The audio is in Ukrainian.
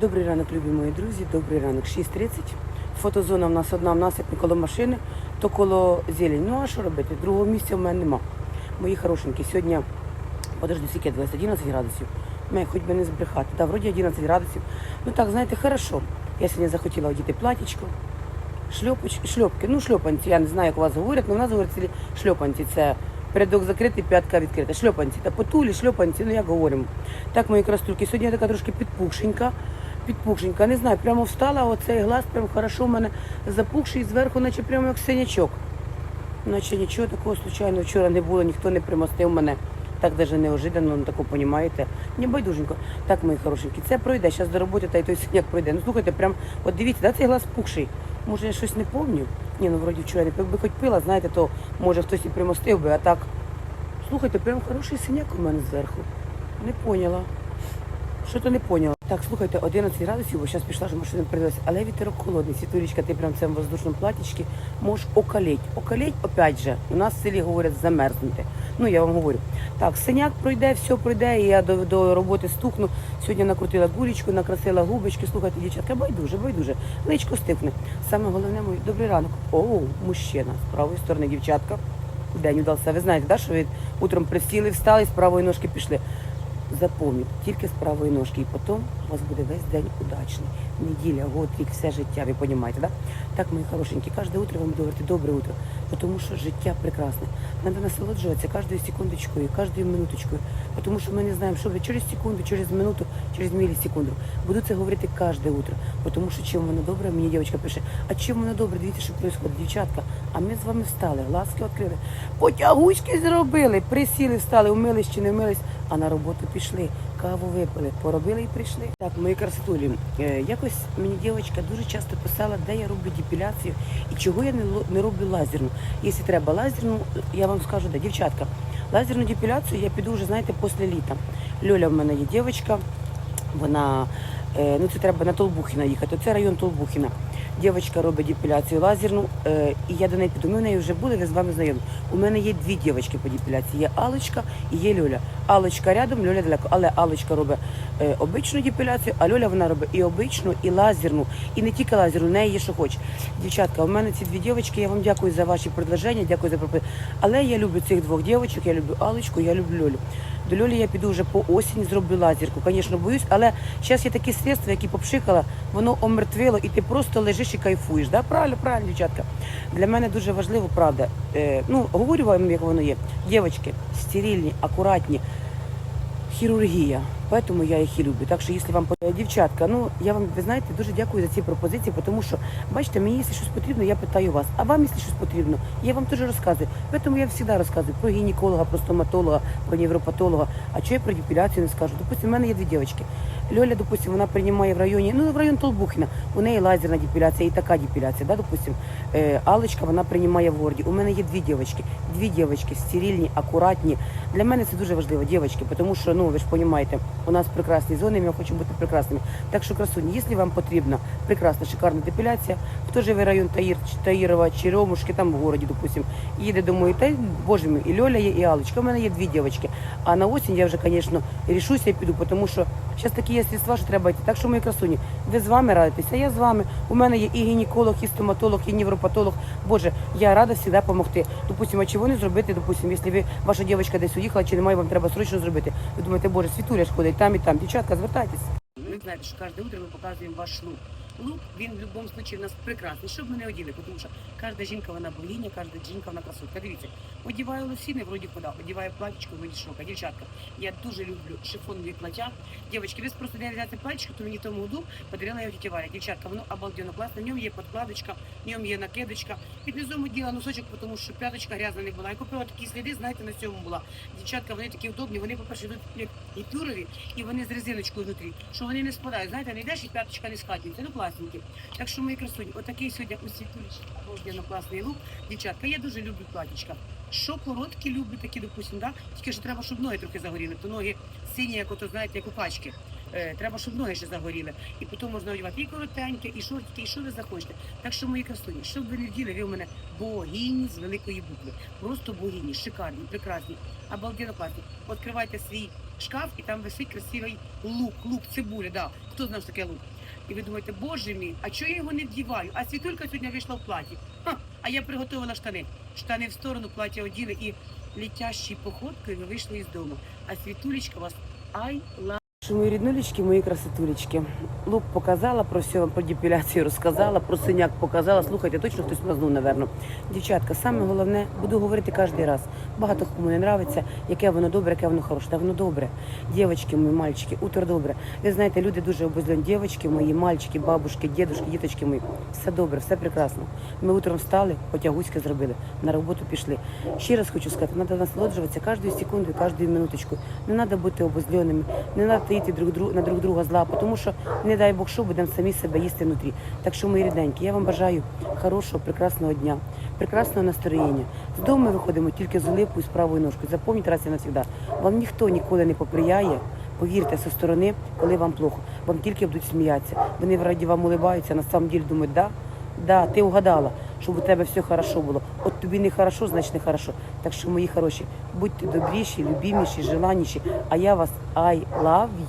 Добрий ранок, любі мої друзі. Добрий ранок. 6.30. Фотозона в нас одна в насипі коло машини, то коло зелень. Ну а що робити? Другого місця в мене нема. Мої хорошенькі, сьогодні, подожди, скільки 20, 11 градусів. Ми хоч би не збрехати. Та вроді 11 градусів. Ну так, знаєте, хорошо. Я сьогодні захотіла одіти платічко, шльопоч, шльопки. Ну, шльопанці, я не знаю, як у вас говорять, але в нас говорять цілі шльопанці. Це передок закритий, п'ятка відкрита. Шльопанці. Та потулі, шльопанці, ну як говоримо. Так, мої крастульки. Сьогодні я така трошки підпухшенька. Підпухшенька, не знаю, прямо встала, оцей глаз прям хорошо в мене запухший зверху, наче прямо як синячок. Наче нічого такого случайно вчора не було, ніхто не примостив мене. Так даже неожиданно, ну таку, понімаєте. Не байдуженько. Так, мої хорошенькі, це пройде. Зараз до роботи та й той синяк пройде. Ну слухайте, прям, от дивіться, да, цей глаз пухший. Може, я щось не помню? Ні, ну вроді вчора. Якби хоч пила, знаєте, то може хтось і примостив би, а так. Слухайте, прям хороший синяк у мене зверху. Не поняла. Що то не поняла. Так, слухайте, 11 градусів, бо зараз пішла ж машина придалася, але вітерок холодний. Світулечка, ти прям в цьому воздушному платічці можеш окалеть. Окалеть, опять же, у нас в селі говорять замерзнути. Ну, я вам говорю. Так, синяк пройде, все пройде, і я до, до роботи стукну. Сьогодні накрутила гулечку, накрасила губочки. Слухайте, дівчатка, байдуже, байдуже. Личко стихне. Саме головне, мій добрий ранок. Оу, мужчина. З правої сторони дівчатка. День удався. Ви знаєте, да, що ви утром присіли, встали, з правої ножки пішли. Запомніть, тільки з правої ножки, і потім у вас буде весь день удачний. Неділя, год, рік, все життя, ви розумієте, да? Так, мої хорошенькі, кожне утро вам говорити добре утро, тому що життя прекрасне. Треба насолоджуватися кожною секундочкою, кожною минуточкою, тому що ми не знаємо, що буде через секунду, через минуту, через мілісекунду. Буду це говорити кожне утро, тому що чим воно добре, мені дівчинка пише, а чим воно добре, дивіться, що відбувається, дівчатка, а ми з вами встали, ласки відкрили, потягучки зробили, присіли, встали, умились чи не вмились, а на роботу пішли, каву випили, поробили і прийшли. Так, мої красотулі, е, якось мені дівчинка дуже часто писала, де я роблю депіляцію і чого я не, роблю лазерну. Якщо треба лазерну, я вам скажу, де дівчатка. Лазерну депіляцію я піду вже, знаєте, після літа. Льоля в мене є дівчинка, вона, е, ну це треба на Толбухіна їхати. Це район Толбухіна. Дівчинка робить депіляцію лазерну, е, і я до неї піду. Ми в неї вже були, ви з вами знайомі. У мене є дві дівчинки по депіляції. Є Алочка і є Льоля. Алочка рядом, Льоля далеко. Але Алочка робить е, обичну депіляцію, а Льоля вона робить і обичну, і лазерну. І не тільки лазерну, в неї є що хоче. Дівчатка, у мене ці дві дівчинки, я вам дякую за ваші предложення, дякую за пропозиції. Але я люблю цих двох дівчинок, я люблю Алочку, я люблю Льолю. До Льолі я піду вже по осінь, зроблю лазерку. Звісно, боюсь, але зараз є такі средства, які попшикала, воно омертвило, і ти просто лежиш і кайфуєш. Да? Правильно, правильно, дівчатка. Для мене дуже важливо, правда. Е, ну, говорю вам, як воно є. Дівчатки, стерильні, акуратні, хірургія. Поэтому я їх і люблю. Так що, якщо вам дівчатка, ну я вам ви знаєте, дуже дякую за ці пропозиції, тому що бачите, мені якщо щось потрібно, я питаю вас. А вам, якщо щось потрібно, я вам теж розказую. Тому я завжди розказую про гінеколога, про стоматолога, про невропатолога. А що я про депіляцію не скажу? Допустим, у мене є дві дівчатки. Льоля, допустим, вона приймає в районі, ну в район Толбухіна. У неї лазерна депіляція і така депіляція. Да, допустим, е, Алочка вона приймає в городі. У мене є дві дівчатки. Дві дівчатки, стерильні, акуратні. Для мене це дуже важливо, дівчатки, тому що ну ви ж розумієте, у нас прекрасні зони, ми хочемо бути прекрасними. Так що, красуні, якщо вам потрібна прекрасна, шикарна депіляція, хто живе район Таїр, Таїрова, Черемушки, там в городі, допустим, їде домой, та боже мій, і Льоля є, і Алочка. У мене є дві дівчатки. А на осінь я вже, звісно, рішуся і піду, тому що зараз такі є средства, що треба йти. Так що, мої красуні, ви з вами радитеся, я з вами. У мене є і гінеколог, і стоматолог, і невропатолог. Боже, я рада завжди допомогти. Допустимо, а чого не зробити, допустимо, якщо ви ваша дівчинка десь уїхала, чи немає, вам треба срочно зробити. Ви думаєте, боже, світуля ж ходить там і там. Дівчатка, звертайтеся. Ви знаєте, що кожне утро ми показуємо ваш лук. Лук, він в будь-якому випадку у нас прекрасний. Щоб ми не оділи, тому що кожна жінка вона богиня, кожна жінка вона красотка. Дивіться, одіваю лосіни, вроді куди, одіваю платічко, вроді шока. Дівчатка, я дуже люблю шифонові плаття. Дівчатки, ви просто не взяти платічко, то мені тому году подарила його тітя Валя. Дівчатка, воно обалденно класне. В ньому є подкладочка, в ньому є накидочка. Під низом оділа носочок, тому що п'яточка грязна не була. Я купила такі сліди, знаєте, на цьому була. Дівчатка, вони такі удобні, вони, по-перше, йдуть і тюрові, і вони з резиночкою внутрі, що вони не спадають. Знаєте, не йдеш і п'яточка не скатується. Ну класненькі. Так що мої красуні, отакий сьогодні у світулічці обалденно класний лук. Дівчатка, я дуже люблю платічка. Що короткі люблю, такі, допустимо, да? тільки що треба, щоб ноги трохи загоріли, то ноги сині, як ото, знаєте, як у качки. Е, треба, щоб ноги ще загоріли. І потім можна одягати і коротеньке, і шортики, і що ви захочете. Так що, мої красуні, щоб ви не вділи, ви у мене богині з великої букви. Просто богині, шикарні, прекрасні, обалденно класні. Відкривайте свій шкаф, і там висить красивий лук, лук, цибуля, да. Хто знав, що таке лук? І ви думаєте, боже мій, а чого я його не вдіваю? А світулька сьогодні вийшла в платі. Ха, а я приготувала штани. Штани в сторону, плаття оділи і літящій походкою ви вийшли із дому. А світулечка вас ай ла. Що мої ріднулечки, мої красотулечки. Лук показала, про все вам про депіляцію розказала, про синяк показала. Слухайте, точно хтось мазнув, напевно. Дівчатка, саме головне, буду говорити кожен раз. Багато кому не нравиться, яке воно добре, яке воно хороше. Та воно добре. Дівчатки, мої мальчики, утро добре. Ви знаєте, люди дуже обозлені. Дівчатки мої, мальчики, бабушки, дідушки, діточки мої. Все добре, все прекрасно. Ми утром встали, потягуськи зробили, на роботу пішли. Ще раз хочу сказати, треба насолоджуватися кожною секундою, кожною минуточкою. Не треба бути обозленими, не треба таїти друг друг, на друг друга зла, тому що, не дай Бог, що будемо самі себе їсти внутрі. Так що, мої рідненькі, я вам бажаю хорошого, прекрасного дня, прекрасного настроєння. З дому ми виходимо тільки з улипкою, з правою ножкою. Запам'ятайте раз і навсегда. Вам ніхто ніколи не поприяє. Повірте зі сторони, коли вам плохо. Вам тільки будуть сміятися. Вони вроді вам улибаються, на самом деле думають, да, да, ти угадала, щоб у тебе все хорошо було. От тобі не хорошо, значить не хорошо. Так що, мої хороші, будьте добріші, любіміші, желаніші. А я вас I love you.